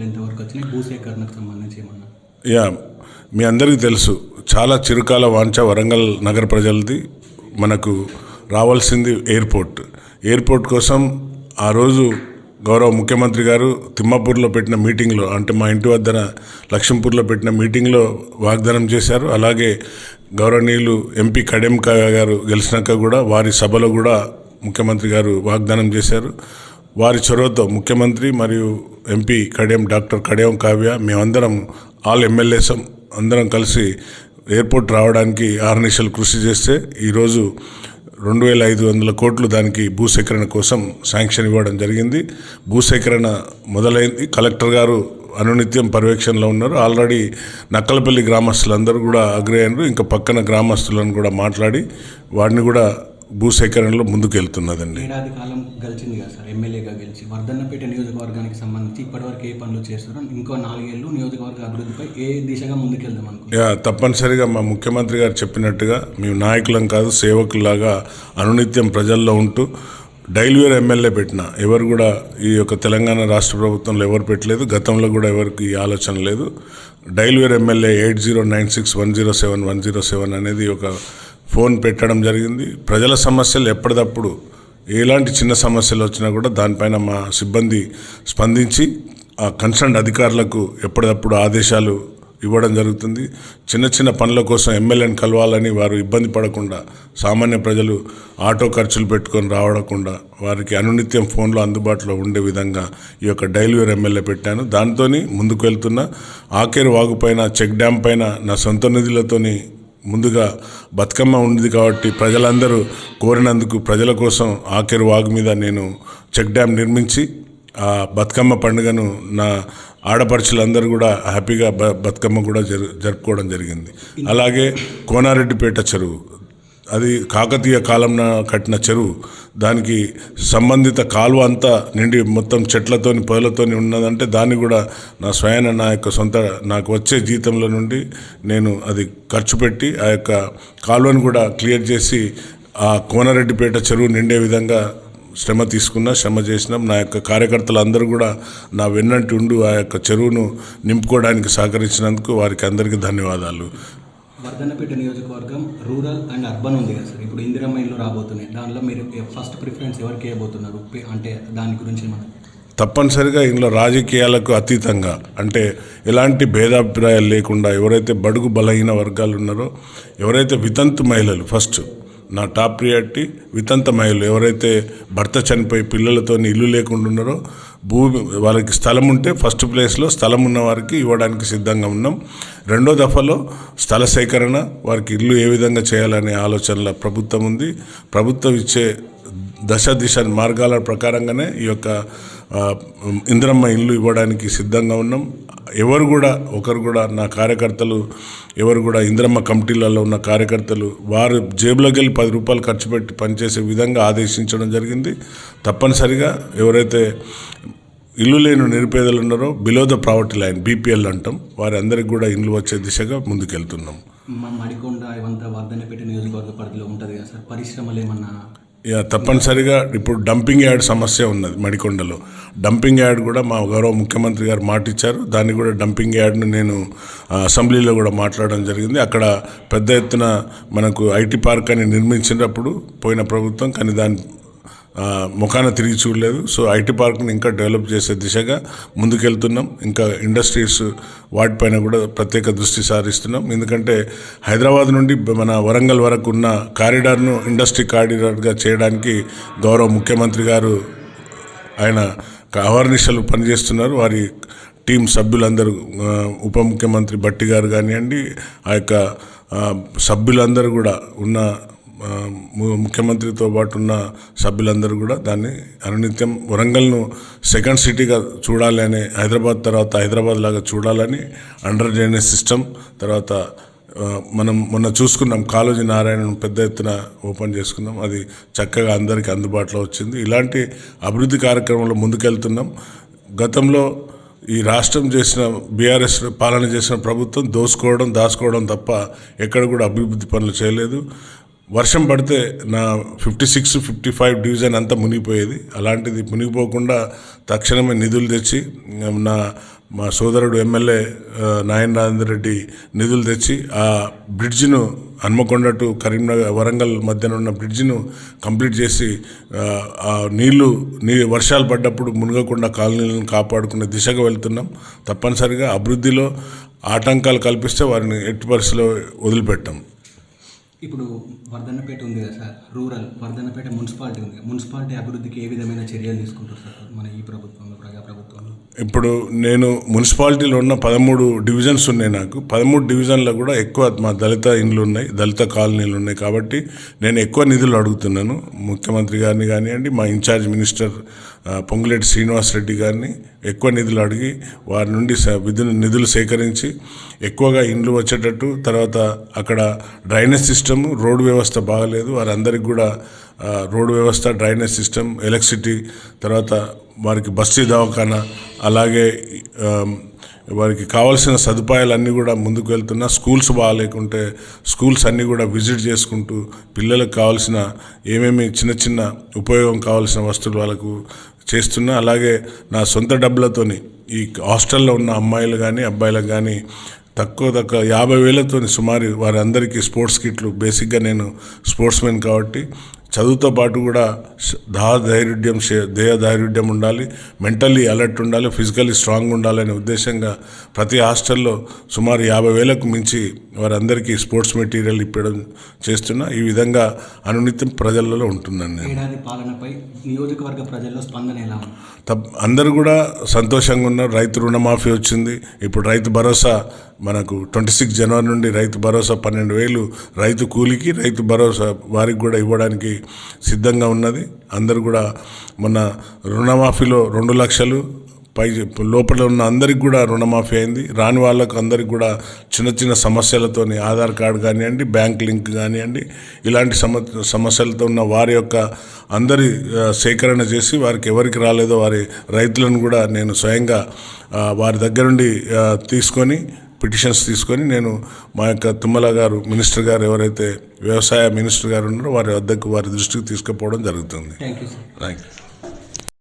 డబ్బులు ఎంతవరకు వచ్చినాయి? భూసేకరణకు సంబంధించి ఏమన్నా? యా మీ అందరికీ తెలుసు. చాలా చిరుకాల వాంఛ వరంగల్ నగర ప్రజలది. మనకు రావాల్సింది ఎయిర్పోర్ట్. ఎయిర్పోర్ట్ కోసం ఆ రోజు గౌరవ ముఖ్యమంత్రి గారు తిమ్మాపూర్లో పెట్టిన మీటింగ్లో అంటే మా ఇంటి వద్దన లక్ష్మీపూర్లో పెట్టిన మీటింగ్లో వాగ్దానం చేశారు. అలాగే గౌరవనీయులు ఎంపీ కడెం గారు గెలిచినాక కూడా వారి సభలో కూడా ముఖ్యమంత్రి గారు వాగ్దానం చేశారు. వారి చొరవతో ముఖ్యమంత్రి మరియు ఎంపీ కడియం డాక్టర్ కడియం కావ్య మేమందరం ఆల్ ఎమ్మెల్యేస్ అందరం కలిసి ఎయిర్పోర్ట్ రావడానికి ఆర్నిషలు కృషి చేస్తే ఈరోజు రెండు వేల ఐదు వందల కోట్లు దానికి భూసేకరణ కోసం శాంక్షన్ ఇవ్వడం జరిగింది. భూసేకరణ మొదలైంది. కలెక్టర్ గారు అనునిత్యం పర్యవేక్షణలో ఉన్నారు. ఆల్రెడీ నక్కలపల్లి గ్రామస్తులందరూ కూడా అగ్రి అయినారు ఇంకా పక్కన గ్రామస్తులను కూడా మాట్లాడి వాడిని కూడా భూసేకరణలో ముందుకు వెళ్తున్నదండి ఏడాది కాలం గెలిచింది కదా సార్ ఎమ్మెల్యేగా గెలిచి. వర్ధన్నపేట నియోజకవర్గానికి సంబంధించి ఇప్పటివరకు ఏ పనులు చేస్తారో ఇంకో నాలుగేళ్ళు నియోజకవర్గ అభివృద్ధిపై ఏ దిశగా ముందుకెళ్దాం అనుకుంటున్నారు? యా తప్పనిసరిగా మా ముఖ్యమంత్రి గారు చెప్పినట్టుగా మేము నాయకులం కాదు సేవకుల్లాగా అనునిత్యం ప్రజల్లో ఉంటూ డైలీవేర్ ఎమ్మెల్యే పెట్టిన ఎవరు కూడా ఈ యొక్క తెలంగాణ రాష్ట్ర ప్రభుత్వంలో ఎవరు పెట్టలేదు గతంలో కూడా ఎవరికి ఈ ఆలోచన లేదు. Daily wear MLA eight zero nine six one zero seven one zero seven అనేది ఒక ఫోన్ పెట్టడం జరిగింది. ప్రజల సమస్యలు ఎప్పటికప్పుడు ఎలాంటి చిన్న సమస్యలు వచ్చినా కూడా దానిపైన మా సిబ్బంది స్పందించి ఆ కన్సర్న్ అధికారులకు ఎప్పటికప్పుడు ఆదేశాలు ఇవ్వడం జరుగుతుంది. చిన్న చిన్న పనుల కోసం ఎమ్మెల్యేని కలవాలని వారు ఇబ్బంది పడకుండా సామాన్య ప్రజలు ఆటో ఖర్చులు పెట్టుకొని రావడకుండా వారికి అనునిత్యం ఫోన్లో అందుబాటులో ఉండే విధంగా ఈ యొక్క డైల్వేర్ ఎమ్మెల్యే పెట్టాను. దాంతో ముందుకు వెళ్తున్న ఆకేరు వాగు పైన చెక్ డ్యామ్ పైన నా సొంత నిధులతోని ముందుగా బతుకమ్మ ఉంది కాబట్టి ప్రజలందరూ కోరినందుకు ప్రజల కోసం ఆఖరి వాగు మీద నేను చెక్ డ్యామ్ నిర్మించి ఆ బతుకమ్మ పండుగను నా ఆడపడుచులందరూ కూడా హ్యాపీగా బ బతుకమ్మ కూడా జరు జరుపుకోవడం జరిగింది. అలాగే కోనారెడ్డిపేట చెరువు. అది కాకతీయ కాలంన కట్టిన చెరువు. దానికి సంబంధిత కాలువ అంతా నిండి మొత్తం చెట్లతోని పొదలతోని ఉన్నదంటే దాన్ని కూడా నా స్వయాన నా యొక్క సొంత నాకు వచ్చే జీతంలో నుండి నేను అది ఖర్చు పెట్టి ఆ యొక్క కాలువను కూడా క్లియర్ చేసి ఆ కోనారెడ్డిపేట చెరువు నిండే విధంగా శ్రమ తీసుకున్నా శ్రమ చేసినాం. నా యొక్క కార్యకర్తలు అందరూ కూడా నా వెన్నంటి ఉండు ఆ యొక్క చెరువును నింపుకోవడానికి సహకరించినందుకు వారికి అందరికీ ధన్యవాదాలు. వర్ధన్నపేట నియోజకవర్గం రూరల్ అండ్ అర్బన్ ఉంది కదా సార్? ఇప్పుడు ఇందిరా ఇల్లు రాబోతున్నాయి. దానిలో మీరు ఫస్ట్ ప్రిఫరెన్స్ ఎవరికి ఇవ్వబోతున్నారు? అంటే దాని గురించి ఏమన్నా? తప్పనిసరిగా ఇందులో రాజకీయాలకు అతీతంగా అంటే ఎలాంటి భేదాభిప్రాయాలు లేకుండా ఎవరైతే బడుగు బలహీన వర్గాలు ఉన్నారో ఎవరైతే వితంతు మహిళలు ఫస్ట్ నా టాప్ ప్రియారిటీ వితంత మహిళలు ఎవరైతే భర్త చనిపోయి పిల్లలతో ఇల్లు లేకుండా ఉన్నారో భూమి వాళ్ళకి స్థలం ఉంటే ఫస్ట్ ప్లేస్లో స్థలం ఉన్న వారికి ఇవ్వడానికి సిద్ధంగా ఉన్నాం. రెండో దఫాలో స్థల సేకరణ వారికి ఇల్లు ఏ విధంగా చేయాలనే ఆలోచనల ప్రభుత్వం ఉంది. ప్రభుత్వం ఇచ్చే దశ దిశ మార్గాల ప్రకారంగానే ఈ యొక్క ఇంద్రమ్మ ఇల్లు ఇవ్వడానికి సిద్ధంగా ఉన్నాం. ఎవరు కూడా ఒకరు కూడా నా కార్యకర్తలు ఎవరు కూడా ఇంద్రమ్మ కమిటీలలో ఉన్న కార్యకర్తలు వారు జేబులోకి వెళ్ళి పది రూపాయలు ఖర్చు పెట్టి పనిచేసే విధంగా ఆదేశించడం జరిగింది. తప్పనిసరిగా ఎవరైతే ఇల్లు లేని నిరుపేదలు ఉన్నారో below the poverty line BPL అంటాం వారి అందరికి కూడా ఇల్లు వచ్చే దిశగా ముందుకెళ్తున్నాం. మడికొండ ఇవంతా వర్ధన్నపేట నియోజకవర్గ పరిధిలో ఉంటుంది కదా సార్? పరిశ్రమలు ఏమన్నా యా తప్పనిసరిగా ఇప్పుడు డంపింగ్ యార్డ్ సమస్య ఉన్నది మడికొండలో. డంపింగ్ యార్డ్ కూడా మా గౌరవ ముఖ్యమంత్రి గారు మాట ఇచ్చారు దాన్ని కూడా డంపింగ్ యార్డ్ను నేను అసెంబ్లీలో కూడా మాట్లాడడం జరిగింది. అక్కడ పెద్ద ఎత్తున మనకు ఐటీ పార్క్ అని నిర్మించినప్పుడు పోయిన ప్రభుత్వం కానీ దాని ముఖాన తిరిగి చూడలేదు. సో ఐటీ పార్క్ని ఇంకా డెవలప్ చేసే దిశగా ముందుకెళ్తున్నాం. ఇంకా ఇండస్ట్రీస్ వాటిపైన కూడా ప్రత్యేక దృష్టి సారిస్తున్నాం. ఎందుకంటే హైదరాబాద్ నుండి మన వరంగల్ వరకు ఉన్న కారిడార్ను ఇండస్ట్రీ కారిడార్గా చేయడానికి గౌరవ ముఖ్యమంత్రి గారు ఆయన అహర్నిశలు పనిచేస్తున్నారు. వారి టీం సభ్యులందరూ ఉప ముఖ్యమంత్రి భట్టి గారు కానివ్వండి ఆ యొక్క సభ్యులందరూ కూడా ఉన్న ముఖ్యమంత్రితో పాటు ఉన్న సభ్యులందరూ కూడా దాన్ని అనునిత్యం వరంగల్ను సెకండ్ సిటీగా చూడాలి అని హైదరాబాద్ తర్వాత హైదరాబాద్ లాగా చూడాలని అండర్ డ్రైనేజ్ సిస్టమ్ తర్వాత మనం మొన్న చూసుకున్నాం కాళోజీ నారాయణను పెద్ద ఎత్తున ఓపెన్ చేసుకున్నాం. అది చక్కగా అందరికీ అందుబాటులో వచ్చింది. ఇలాంటి అభివృద్ధి కార్యక్రమంలో ముందుకెళ్తున్నాం. గతంలో ఈ రాష్ట్రం చేసిన బీఆర్ఎస్ పాలన చేసిన ప్రభుత్వం దోసుకోవడం దాచుకోవడం తప్ప ఎక్కడ కూడా అభివృద్ధి పనులు చేయలేదు. వర్షం పడితే నా fifty six fifty five division అంతా మునిగిపోయేది. అలాంటిది మునిగిపోకుండా తక్షణమే నిధులు తెచ్చి నా మా సోదరుడు ఎమ్మెల్యే నాయన రాజేందర్ రెడ్డి నిధులు తెచ్చి ఆ బ్రిడ్జిను హన్మకొండ టు కరీంనగర్ వరంగల్ మధ్యన ఉన్న బ్రిడ్జిను కంప్లీట్ చేసి ఆ, ఆ నీళ్ళు నీ వర్షాలు పడ్డప్పుడు మునగకుండా కాలనీలను కాపాడుకునే దిశగా వెళ్తున్నాం. తప్పనిసరిగా అభివృద్ధిలో ఆటంకాలు కల్పిస్తే వారిని ఎట్టి పరిస్థితిలో వదిలిపెట్టాం. ఇప్పుడు వర్ధన్నపేట ఉంది కదా సార్ రూరల్ వర్ధన్నపేట మున్సిపాలిటీ ఉంది. మున్సిపాలిటీ అభివృద్ధికి ఏ విధమైన చర్యలు తీసుకుంటారు సార్ మన ఈ ప్రభుత్వంలో ప్రజా ప్రభుత్వంలో ఇప్పుడు నేను మున్సిపాలిటీలో ఉన్న పదమూడు డివిజన్స్ ఉన్నాయి నాకు. పదమూడు డివిజన్లో కూడా ఎక్కువ మా దళిత ఇండ్లు ఉన్నాయి దళిత కాలనీలు ఉన్నాయి కాబట్టి నేను ఎక్కువ నిధులు అడుగుతున్నాను. ముఖ్యమంత్రి గారిని కానివ్వండి మా ఇన్ఛార్జ్ మినిస్టర్ పొంగులేటి శ్రీనివాస్ రెడ్డి గారిని ఎక్కువ నిధులు అడిగి వారి నుండి స- విధులు నిధులు సేకరించి ఎక్కువగా ఇండ్లు వచ్చేటట్టు తర్వాత అక్కడ డ్రైనేజ్ సిస్టమ్ రోడ్డు వ్యవస్థ బాగలేదు. వారందరికీ కూడా రోడ్డు వ్యవస్థ డ్రైనేజ్ సిస్టమ్ ఎలక్ట్రిసిటీ తర్వాత వారికి బస్తీ దవాఖానా అలాగే వారికి కావాల్సిన సదుపాయాలన్నీ కూడా ముందుకు వెళ్తున్నా స్కూల్స్ బాగాలేకుంటే స్కూల్స్ అన్నీ కూడా విజిట్ చేసుకుంటూ పిల్లలకు కావాల్సిన ఏమేమి చిన్న చిన్న ఉపయోగం కావాల్సిన వస్తువులు వాళ్ళకు చేస్తున్నా. అలాగే నా సొంత డబ్బులతోని ఈ హాస్టల్లో ఉన్న అమ్మాయిలు కానీ అబ్బాయిలకు కానీ తక్కువ తక్కువ యాభై వేలతో సుమారు వారందరికీ స్పోర్ట్స్ కిట్లు బేసిక్గా నేను స్పోర్ట్స్ మెన్ కాబట్టి చదువుతో పాటు కూడా శ- దా ధైర్యం దేహ ధైర్యం ఉండాలి మెంటల్లీ అలర్ట్ ఉండాలి ఫిజికల్లీ స్ట్రాంగ్ ఉండాలనే ఉద్దేశంగా ప్రతి హాస్టల్లో సుమారు యాభై వేలకు మించి వారందరికీ స్పోర్ట్స్ మెటీరియల్ ఇప్పడం చేస్తున్నా. ఈ విధంగా అనునిత్యం ప్రజలలో ఉంటుందండి పాలనపై నియోజకవర్గ ప్రజల్లో స్పందన ఎలా అందరూ కూడా సంతోషంగా ఉన్నారు. రైతు రుణమాఫీ వచ్చింది. ఇప్పుడు రైతు భరోసా మనకు ట్వంటీ సిక్స్ జనవరి నుండి రైతు భరోసా పన్నెండు వేలు రైతు కూలికి రైతు భరోసా వారికి కూడా ఇవ్వడానికి సిద్ధంగా ఉన్నది. అందరూ కూడా మొన్న రుణమాఫీలో రెండు లక్షలు పై లోపల ఉన్న అందరికి కూడా రుణమాఫీ అయింది. రాని వాళ్ళకు అందరికి కూడా చిన్న చిన్న సమస్యలతోని ఆధార్ కార్డు కానివ్వండి బ్యాంక్ లింక్ కానివ్వండి ఇలాంటి సమ సమస్యలతో ఉన్న వారి యొక్క అందరి సేకరణ చేసి వారికి ఎవరికి రాలేదో వారి రైతులను కూడా నేను స్వయంగా వారి దగ్గర నుండి తీసుకొని పిటిషన్స్ తీసుకొని నేను మా యొక్క తుమ్మల గారు మినిస్టర్ గారు ఎవరైతే వ్యవసాయ మినిస్టర్ గారు ఉన్నారో వారి వద్దకు వారి దృష్టికి తీసుకుపోవడం జరుగుతుంది. Thank you